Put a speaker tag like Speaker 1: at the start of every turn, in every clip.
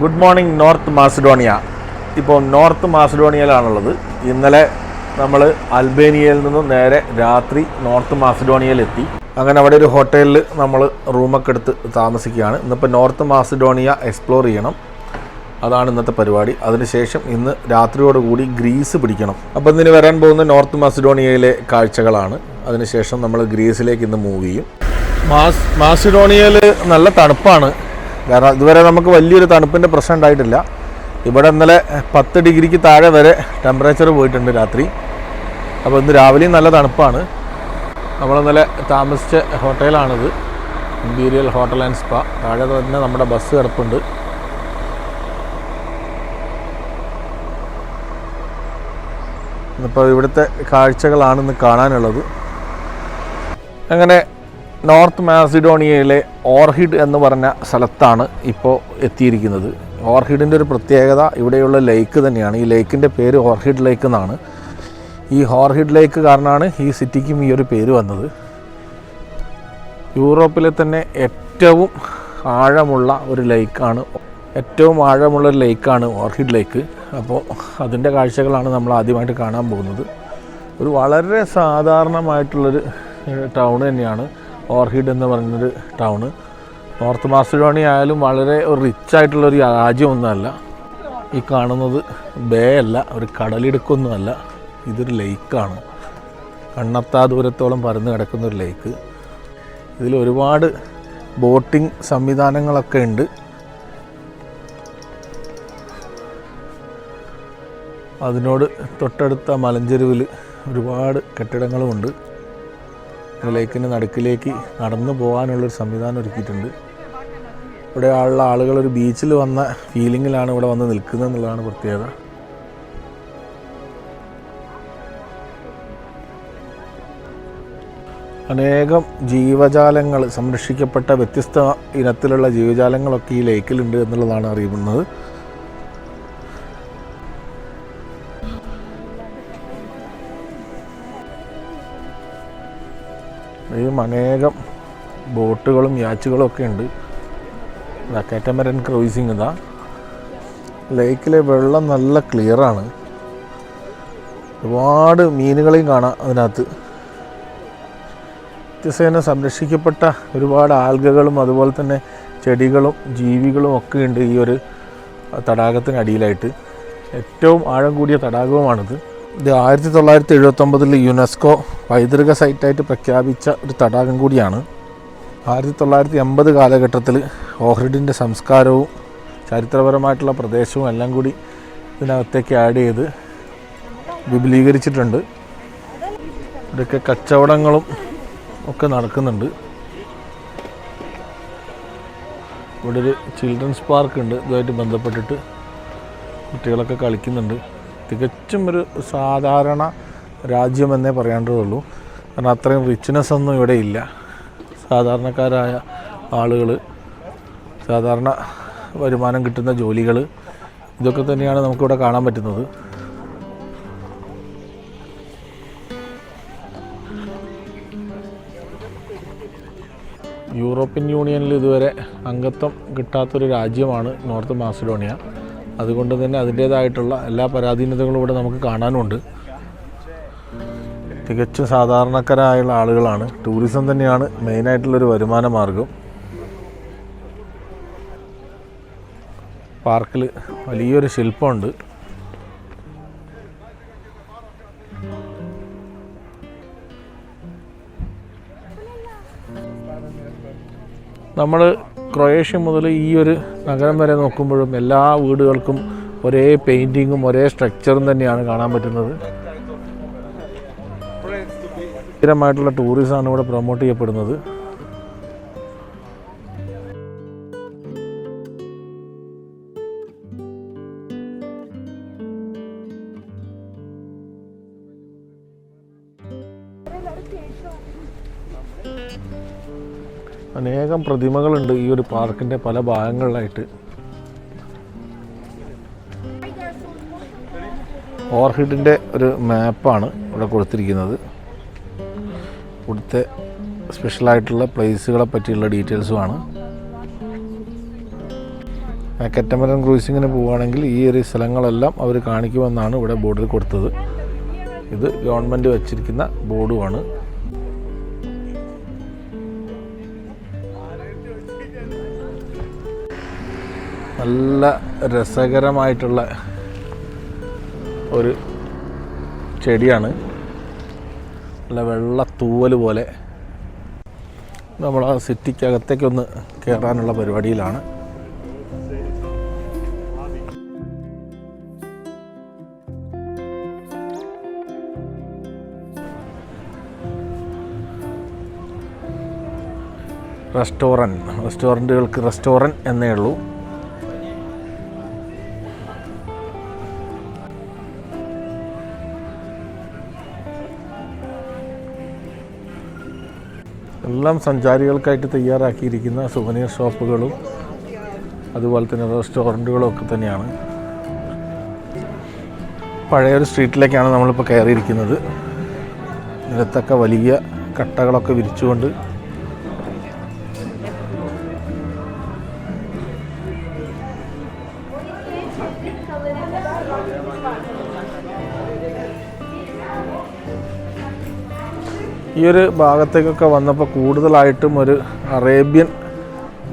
Speaker 1: Good morning north Macedonia ഇപ്പോൾ north മാസിഡോണിയയിലാണുള്ളത് ഇന്നലെ നമ്മൾ അൽബേനിയയിൽ നിന്നും നേരെ രാത്രി നോർത്ത് മാസിഡോണിയയിലെത്തി അങ്ങനെ അവിടെ ഒരു ഹോട്ടലിൽ നമ്മൾ റൂമൊക്കെ എടുത്ത് താമസിക്കുകയാണ്. ഇന്നിപ്പോൾ നോർത്ത് മാസിഡോണിയ എക്സ്പ്ലോർ ചെയ്യണം. അതാണ് ഇന്നത്തെ പരിപാടി. അതിനുശേഷം ഇന്ന് രാത്രിയോടുകൂടി ഗ്രീസ് പിടിക്കണം. അപ്പോൾ ഇതിന് വരാൻ പോകുന്ന നോർത്ത് മാസിഡോണിയയിലെ കാഴ്ചകളാണ്. അതിനുശേഷം നമ്മൾ ഗ്രീസിലേക്ക് ഇന്ന് മൂവ് ചെയ്യും. മാസ് മാസിഡോണിയയിൽ നല്ല തണുപ്പാണ്. കാരണം ഇതുവരെ നമുക്ക് വലിയൊരു തണുപ്പിന്റെ പ്രശ്നം ഉണ്ടായിട്ടില്ല. ഇവിടെ ഇന്നലെ പത്ത് ഡിഗ്രിക്ക് താഴെ വരെ ടെമ്പറേച്ചർ പോയിട്ടുണ്ട് രാത്രി. അപ്പോൾ ഇന്ന് രാവിലെയും നല്ല തണുപ്പാണ്. നമ്മളിന്നലെ താമസിച്ച ഹോട്ടലാണിത് ഇമ്പീരിയൽ ഹോട്ടൽ ആൻഡ് സ്പാ. താഴെ തന്നെ നമ്മുടെ ബസ് കിടപ്പുണ്ട്. ഇന്നിപ്പോൾ ഇവിടുത്തെ കാഴ്ചകളാണ് ഇന്ന് കാണാനുള്ളത്. അങ്ങനെ നോർത്ത് മാസിഡോണിയയിലെ ഓർഹിഡ് എന്ന് പറഞ്ഞ സ്ഥലത്താണ് ഇപ്പോൾ എത്തിയിരിക്കുന്നത്. ഓർഹിഡിന്റെ ഒരു പ്രത്യേകത ഇവിടെയുള്ള ലേക്ക് തന്നെയാണ്. ഈ ലേക്കിന്റെ പേര് ഓർഹിഡ് ലേക്ക് എന്നാണ്. ഈ ഹോർഹിഡ് ലേക്ക് കാരണമാണ് ഈ സിറ്റിക്കും ഈ ഒരു പേര് വന്നത്. യൂറോപ്പിലെ തന്നെ ഏറ്റവും ആഴമുള്ള ഒരു ലേക്കാണ്. ഏറ്റവും ആഴമുള്ള ഒരു ലേക്കാണ് ഓർഹിഡ് ലേക്ക്. അപ്പോൾ അതിന്റെ കാഴ്ചകളാണ് നമ്മൾ ആദ്യമായിട്ട് കാണാൻ പോകുന്നത്. ഒരു വളരെ സാധാരണമായിട്ടുള്ളൊരു ടൗൺ തന്നെയാണ്. ഓർഹിഡ് എന്ന് പറയുന്നൊരു ടൗണ്. നോർത്ത് മാസിഡോണി ആയാലും വളരെ റിച്ച് ആയിട്ടുള്ളൊരു രാജ്യമൊന്നുമല്ല. ഈ കാണുന്നത് ബേ അല്ല ഒരു കടലിടുക്കൊന്നുമല്ല. ഇതൊരു ലേക്കാണ്. കണ്ണത്താ ദൂരത്തോളം പരന്ന് കിടക്കുന്ന ഒരു ലേക്ക്. ഇതിൽ ഒരുപാട് ബോട്ടിംഗ് സംവിധാനങ്ങളൊക്കെ ഉണ്ട്. അതിനോട് തൊട്ടടുത്ത മലഞ്ചെരുവിൽ ഒരുപാട് കെട്ടിടങ്ങളുമുണ്ട്. ലേക്കിന്റെ നടുക്കിലേക്ക് നടന്നു പോകാനുള്ളൊരു സംവിധാനം ഒരുക്കിയിട്ടുണ്ട്. ഇവിടെ ഉള്ള ആളുകൾ ഒരു ബീച്ചിൽ വന്ന ഫീലിങ്ങിലാണ് ഇവിടെ വന്ന് നിൽക്കുന്നത് എന്നുള്ളതാണ് പ്രത്യേകത. അനേകം ജീവജാലങ്ങൾ സംരക്ഷിക്കപ്പെട്ട വ്യത്യസ്ത ഇനത്തിലുള്ള ജീവജാലങ്ങളൊക്കെ ഈ ലേക്കിലുണ്ട് എന്നുള്ളതാണ് അറിയുന്നത് ഈ അനേകം ബോട്ടുകളും യാച്ചുകളും ഒക്കെ ഉണ്ട്. ഇതാ കാറ്റമരൻ ക്രൂയിസിങ് ഇതാ ലേക്കിലെ വെള്ളം നല്ല ക്ലിയറാണ് ഒരുപാട് മീനുകളെയും കാണാം അതിനകത്ത്. വ്യത്യസ്തേന സംരക്ഷിക്കപ്പെട്ട ഒരുപാട് ആൽഗകളും അതുപോലെ തന്നെ ചെടികളും ജീവികളും ഒക്കെ ഉണ്ട് ഈ ഒരു തടാകത്തിനടിയിലായിട്ട്. ഏറ്റവും ആഴം കൂടിയ തടാകവുമാണിത്. ഇത് ആയിരത്തി തൊള്ളായിരത്തി എഴുപത്തൊമ്പതിൽ യുനെസ്കോ പൈതൃക സൈറ്റായിട്ട് പ്രഖ്യാപിച്ച ഒരു തടാകം കൂടിയാണ്. ആയിരത്തി തൊള്ളായിരത്തി എൺപത് കാലഘട്ടത്തിൽ ഓഹ്രിഡിന്റെ സംസ്കാരവും ചരിത്രപരമായിട്ടുള്ള പ്രദേശവും എല്ലാം കൂടി ഇതിനകത്തേക്ക് ആഡ് ചെയ്ത് വിപുലീകരിച്ചിട്ടുണ്ട്. ഇതൊക്കെ കച്ചവടങ്ങളും ഒക്കെ നടക്കുന്നുണ്ട്. ഇവിടെ ഒരു ചിൽഡ്രൻസ് പാർക്ക് ഉണ്ട്. ഇതുമായിട്ട് ബന്ധപ്പെട്ടിട്ട് കുട്ടികളൊക്കെ കളിക്കുന്നുണ്ട്. തികച്ചും ഒരു സാധാരണ രാജ്യമെന്നേ പറയേണ്ടതുള്ളൂ കാരണം അത്രയും റിച്ച്നെസ് ഒന്നും ഇവിടെ ഇല്ല. സാധാരണക്കാരായ ആളുകൾ സാധാരണ വരുമാനം കിട്ടുന്ന ജോലികൾ ഇതൊക്കെ തന്നെയാണ് നമുക്കിവിടെ കാണാൻ പറ്റുന്നത്. യൂറോപ്യൻ യൂണിയനിൽ ഇതുവരെ അംഗത്വം കിട്ടാത്തൊരു രാജ്യമാണ് നോർത്ത് മാസിഡോണിയ. അതുകൊണ്ട് തന്നെ അതിന്റേതായിട്ടുള്ള എല്ലാ പരാധീനതകളും ഇവിടെ നമുക്ക് കാണാനുണ്ട്. തികച്ചും സാധാരണക്കാരായുള്ള ആളുകളാണ്. ടൂറിസം തന്നെയാണ് മെയിനായിട്ടുള്ളൊരു വരുമാന മാർഗം. പാർക്കിൽ വലിയൊരു ശില്പമുണ്ട്. നമ്മൾ ക്രൊയേഷ്യ മുതൽ ഈ ഒരു നഗരം വരെ നോക്കുമ്പോഴും എല്ലാ വീടുകൾക്കും ഒരേ പെയിന്റിങ്ങും ഒരേ സ്ട്രക്ചറും തന്നെയാണ് കാണാൻ പറ്റുന്നത്. സ്ഥിരമായിട്ടുള്ള ടൂറിസമാണ് ഇവിടെ പ്രൊമോട്ട് ചെയ്യപ്പെടുന്നത്. അനേകം പ്രതിമകളുണ്ട് ഈ ഒരു പാർക്കിന്റെ പല ഭാഗങ്ങളിലായിട്ട്. ഓർഹിഡിന്റെ ഒരു മാപ്പാണ് ഇവിടെ കൊടുത്തിരിക്കുന്നത്. ഇവിടുത്തെ സ്പെഷ്യലായിട്ടുള്ള പ്ലേസുകളെ പറ്റിയുള്ള ഡീറ്റെയിൽസുമാണ് കറ്റമരം ക്രൂസിങ്ങിന് പോവുകയാണെങ്കിൽ ഈ ഒരു സ്ഥലങ്ങളെല്ലാം അവർ കാണിക്കുമെന്നാണ് ഇവിടെ ബോർഡിൽ കൊടുത്തത്. ഇത് ഗവൺമെന്റ് വച്ചിരിക്കുന്ന ബോർഡുമാണ്. നല്ല രസകരമായിട്ടുള്ള ഒരു ചെടിയാണ്. നല്ല വെള്ള തൂവൽ പോലെ നമ്മൾ ആ സിറ്റിക്കകത്തേക്കൊന്ന് കയറാനുള്ള പരിപാടിയിലാണ്. റെസ്റ്റോറന്റ്. റെസ്റ്റോറന്റുകൾക്ക് റെസ്റ്റോറന്റ് എന്നേ ഉള്ളൂ. എല്ലാം സഞ്ചാരികൾക്കായിട്ട് തയ്യാറാക്കിയിരിക്കുന്ന സുവനീർ ഷോപ്പുകളും അതുപോലെ തന്നെ റെസ്റ്റോറന്റുകളും ഒക്കെ തന്നെയാണ്. പഴയൊരു സ്ട്രീറ്റിലേക്കാണ് നമ്മളിപ്പോൾ കയറിയിരിക്കുന്നത്. നിലത്തൊക്കെ വലിയ കട്ടകളൊക്കെ വിരിച്ചുകൊണ്ട് ഈ ഒരു ഭാഗത്തേക്കൊക്കെ വന്നപ്പോൾ കൂടുതലായിട്ടും ഒരു അറേബ്യൻ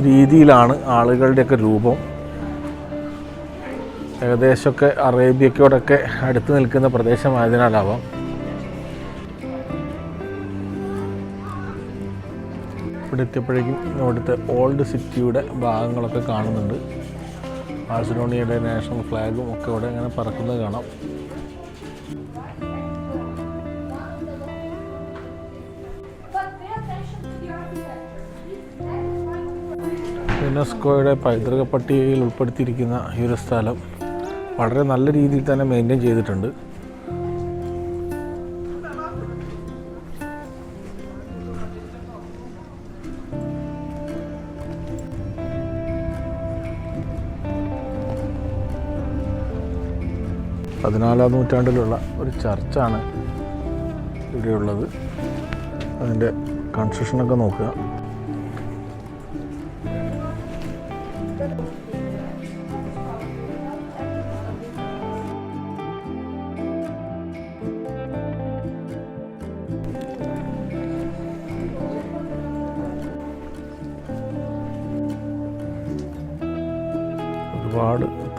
Speaker 1: രീതിയിലാണ് ആളുകളുടെയൊക്കെ രൂപം. ഏകദേശമൊക്കെ അറേബ്യക്കോടൊക്കെ അടുത്ത് നിൽക്കുന്ന പ്രദേശമായതിനാലാവാം. ഇവിടെ എത്തിയപ്പോഴേക്കും ഇവിടുത്തെ ഓൾഡ് സിറ്റിയുടെ ഭാഗങ്ങളൊക്കെ കാണുന്നുണ്ട്. ബാഴ്സലോണിയുടെ നാഷണൽ ഫ്ലാഗും ഒക്കെ ഇവിടെ ഇങ്ങനെ പറക്കുന്നത് കാണാം. യുനെസ്കോയുടെ പൈതൃക പട്ടികയിൽ ഉൾപ്പെടുത്തിയിരിക്കുന്ന ഈ ഒരു സ്ഥലം വളരെ നല്ല രീതിയിൽ തന്നെ മെയിന്റെയിൻ ചെയ്തിട്ടുണ്ട്. പതിനാലാം നൂറ്റാണ്ടിലുള്ള ഒരു ചർച്ചാണ് ഇവിടെയുള്ളത്. അതിന്റെ കൺസ്ട്രക്ഷനൊക്കെ നോക്കുക.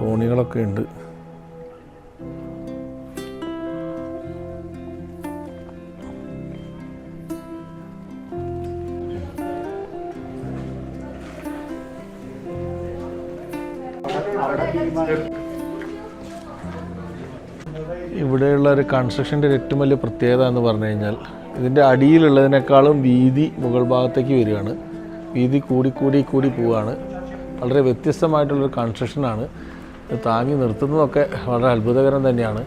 Speaker 1: ഒരുപാട് തോണികളൊക്കെ ഉണ്ട്. ഇവിടെയുള്ള ഒരു കൺസ്ട്രക്ഷന്റെ ഏറ്റവും വലിയ പ്രത്യേകത എന്ന് പറഞ്ഞു കഴിഞ്ഞാൽ ഇതിന്റെ അടിയിലുള്ളതിനേക്കാളും വീതി മുകൾ ഭാഗത്തേക്ക് വരികയാണ്. വീതി കൂടി കൂടി കൂടി പോവുകയാണ്. വളരെ വ്യത്യസ്തമായിട്ടുള്ളൊരു കൺസ്ട്രക്ഷനാണ് താങ്ങി നിർത്തുന്നതൊക്കെ വളരെ അത്ഭുതകരം തന്നെയാണ്.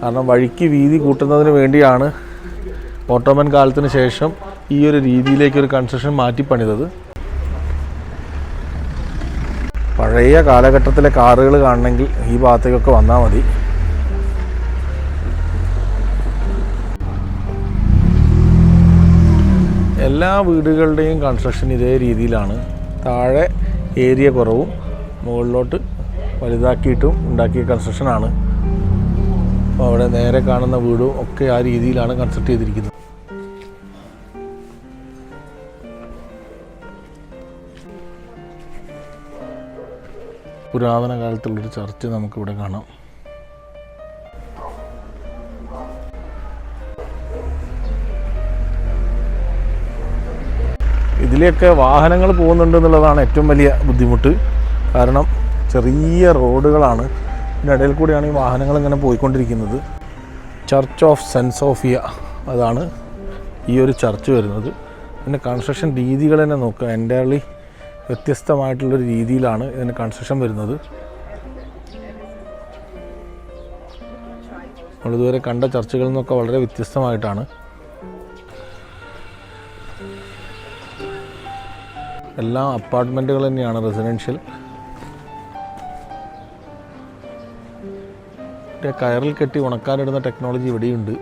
Speaker 1: കാരണം വഴിക്ക് വീതി കൂട്ടുന്നതിന് വേണ്ടിയാണ് ഓട്ടോമൻ കാലത്തിന് ശേഷം ഈ ഒരു രീതിയിലേക്ക് ഒരു കൺസ്ട്രക്ഷൻ മാറ്റിപ്പണിതത്. പഴയ കാലഘട്ടത്തിലെ കാറുകൾ കാണണമെങ്കിൽ ഈ ഭാഗത്തേക്കൊക്കെ വന്നാൽ മതി. എല്ലാ വീടുകളുടെയും കൺസ്ട്രക്ഷൻ ഇതേ രീതിയിലാണ്. താഴെ ഏരിയ കുറവും മുകളിലോട്ട് വലുതാക്കിയിട്ടും ഉണ്ടാക്കിയ കൺസ്ട്രക്ഷനാണ് അപ്പോൾ അവിടെ നേരെ കാണുന്ന വീടും ഒക്കെ ആ രീതിയിലാണ് കൺസ്ട്രക്ട് ചെയ്തിരിക്കുന്നത്. പുരാതന കാലത്തുള്ളൊരു ചർച്ച് നമുക്കിവിടെ കാണാം. ഇതിലെയൊക്കെ വാഹനങ്ങൾ പോകുന്നുണ്ട് എന്നുള്ളതാണ് ഏറ്റവും വലിയ ബുദ്ധിമുട്ട്. കാരണം ചെറിയ റോഡുകളാണ്. ഇതിനിടയിൽ കൂടിയാണ് ഈ വാഹനങ്ങൾ ഇങ്ങനെ പോയിക്കൊണ്ടിരിക്കുന്നത്. ചർച്ച് ഓഫ് സെൻസ് സോഫിയ അതാണ് ഈ ഒരു ചർച്ച് വരുന്നത്. ഇതിന്റെ കൺസ്ട്രക്ഷൻ രീതികൾ തന്നെ നോക്കുക. എന്റയർലി വ്യത്യസ്തമായിട്ടുള്ളൊരു രീതിയിലാണ് ഇതിന്റെ കൺസ്ട്രക്ഷൻ വരുന്നത്. നമ്മളിതുവരെ കണ്ട ചർച്ചകളിൽ നിന്നൊക്കെ വളരെ വ്യത്യസ്തമായിട്ടാണ്. എല്ലാം അപ്പാർട്ട്മെന്റുകൾ തന്നെയാണ് റെസിഡൻഷ്യൽ കയറിൽ കെട്ടി ഉണക്കാനിടുന്ന ടെക്നോളജി ഇവിടെയുണ്ട്.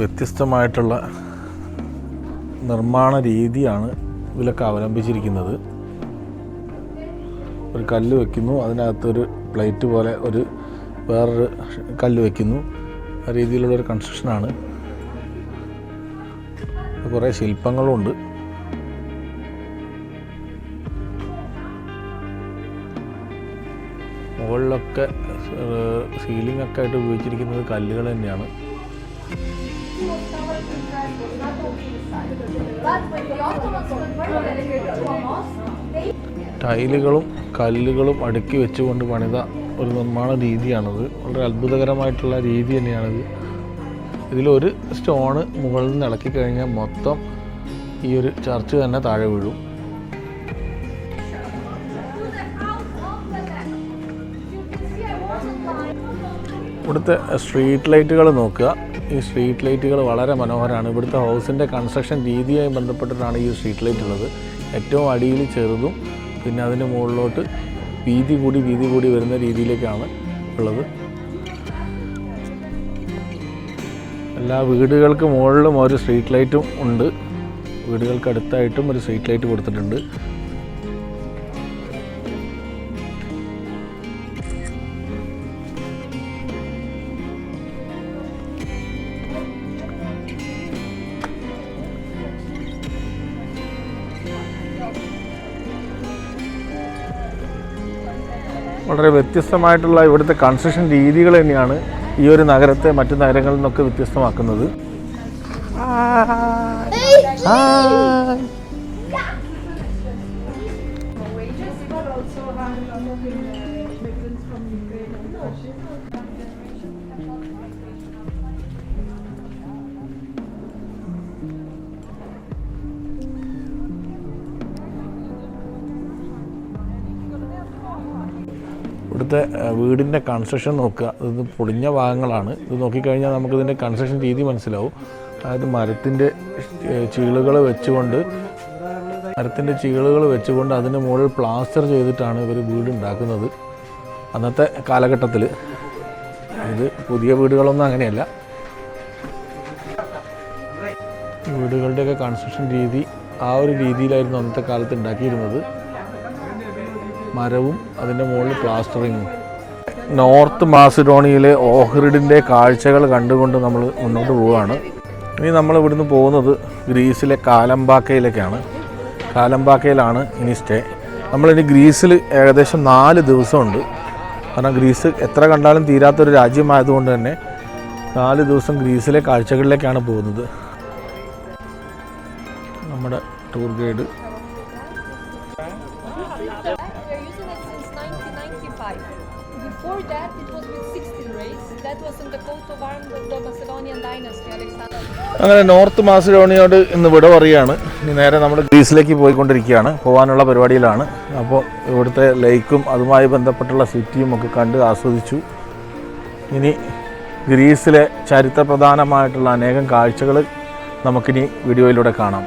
Speaker 1: വ്യത്യസ്തമായിട്ടുള്ള നിർമ്മാണ രീതിയാണ് ഇതിലൊക്കെ അവലംബിച്ചിരിക്കുന്നത്. ഒരു കല്ല് വെക്കുന്നു അതിനകത്തൊരു പ്ലേറ്റ് പോലെ ഒരു വേറൊരു കല്ല് വയ്ക്കുന്നു ആ രീതിയിലുള്ളൊരു കൺസ്ട്രക്ഷനാണ് കുറേ ശില്പങ്ങളുണ്ട്. മുകളിലൊക്കെ സീലിംഗ് ഒക്കെ ആയിട്ട് ഉപയോഗിച്ചിരിക്കുന്നത് കല്ലുകൾ തന്നെയാണ്. ടൈലുകളും കല്ലുകളും അടുക്കി വെച്ചുകൊണ്ട് പണിത ഒരു നിർമ്മാണ രീതിയാണത്. വളരെ അത്ഭുതകരമായിട്ടുള്ള രീതി തന്നെയാണിത്. ഇതിലൊരു സ്റ്റോണ് മുകളിൽ നിന്ന് ഇളക്കി കഴിഞ്ഞാൽ മൊത്തം ഈ ഒരു ചർച്ച് തന്നെ താഴെ വീഴും. ഇവിടുത്തെ സ്ട്രീറ്റ് ലൈറ്റുകൾ നോക്കുക. ഈ സ്ട്രീറ്റ് ലൈറ്റുകൾ വളരെ മനോഹരമാണ്. ഇവിടുത്തെ ഹൗസിന്റെ കൺസ്ട്രക്ഷൻ രീതിയായി ബന്ധപ്പെട്ടിട്ടാണ് ഈ സ്ട്രീറ്റ് ലൈറ്റ് ഉള്ളത്. ഏറ്റവും അടിയിൽ ചെറുതും പിന്നെ അതിന് മുകളിലോട്ട് വീതി കൂടി വീതി കൂടി വരുന്ന രീതിയിലേക്കാണ് ഉള്ളത്. എല്ലാ വീടുകൾക്ക് മുകളിലും ഒരു സ്ട്രീറ്റ് ലൈറ്റും ഉണ്ട്. വീടുകൾക്ക് അടുത്തായിട്ടും ഒരു സ്ട്രീറ്റ് ലൈറ്റ് കൊടുത്തിട്ടുണ്ട്. വളരെ വ്യത്യസ്തമായിട്ടുള്ള ഇവിടുത്തെ കൺസ്ട്രക്ഷൻ രീതികൾ തന്നെയാണ് ഈ ഒരു നഗരത്തെ മറ്റു നഗരങ്ങളിൽ നിന്നൊക്കെ വ്യത്യസ്തമാക്കുന്നത്.
Speaker 2: Wages,
Speaker 1: ഇവിടുത്തെ വീടിന്റെ കൺസ്ട്രക്ഷൻ നോക്കുക. ഇത് പൊളിഞ്ഞ ഭാഗങ്ങളാണ്. ഇത് നോക്കിക്കഴിഞ്ഞാൽ നമുക്കിതിന്റെ കൺസ്ട്രക്ഷൻ രീതി മനസ്സിലാവും. അതായത് മരത്തിന്റെ ചീളുകൾ വെച്ചുകൊണ്ട് മരത്തിന്റെ ചീളുകൾ വെച്ചുകൊണ്ട് അതിന് മുകളിൽ പ്ലാസ്റ്റർ ചെയ്തിട്ടാണ് ഇവർ വീട് ഉണ്ടാക്കുന്നത്. അന്നത്തെ കാലഘട്ടത്തിൽ ഇത് പുതിയ വീടുകളൊന്നും അങ്ങനെയല്ല. വീടുകളുടെയൊക്കെ കൺസ്ട്രക്ഷൻ രീതി ആ ഒരു രീതിയിലായിരുന്നു അന്നത്തെ കാലത്ത് ഉണ്ടാക്കിയിരുന്നത്. മരവും അതിന്റെ മുകളിൽ പ്ലാസ്റ്ററിങ്ങും. നോർത്ത് മാസിഡോണിയയിലെ ഓഹ്രിഡിന്റെ കാഴ്ചകൾ കണ്ടുകൊണ്ട് നമ്മൾ മുന്നോട്ട് പോവുകയാണ്. ഇനി നമ്മൾ ഇവിടുന്ന് പോകുന്നത് ഗ്രീസിലെ കാലംബാക്കയിലേക്കാണ് കാലംബാക്കയിലാണ് ഇനി സ്റ്റേ നമ്മളിനി ഗ്രീസിൽ ഏകദേശം നാല് ദിവസമുണ്ട്. കാരണം ഗ്രീസ് എത്ര കണ്ടാലും തീരാത്തൊരു രാജ്യമായതുകൊണ്ട് തന്നെ നാല് ദിവസം ഗ്രീസിലെ കാഴ്ചകളിലേക്കാണ് പോകുന്നത്. നമ്മുടെ ടൂർ ഗൈഡ് അങ്ങനെ നോർത്ത് മാസിഡോണിയോട് ഇന്ന് വിട പറയുകയാണ്. ഇനി നേരെ നമ്മൾ ഗ്രീസിലേക്ക് പോയിക്കൊണ്ടിരിക്കുകയാണ്. പോകാനുള്ള പരിപാടിയിലാണ്. അപ്പോൾ ഇവിടുത്തെ ലേക്കും അതുമായി ബന്ധപ്പെട്ടുള്ള സിറ്റിയും ഒക്കെ കണ്ട് ആസ്വദിച്ചു. ഇനി ഗ്രീസിലെ ചരിത്രപ്രധാനമായിട്ടുള്ള അനേകം കാഴ്ചകൾ നമുക്കിനി വീഡിയോയിലൂടെ കാണാം.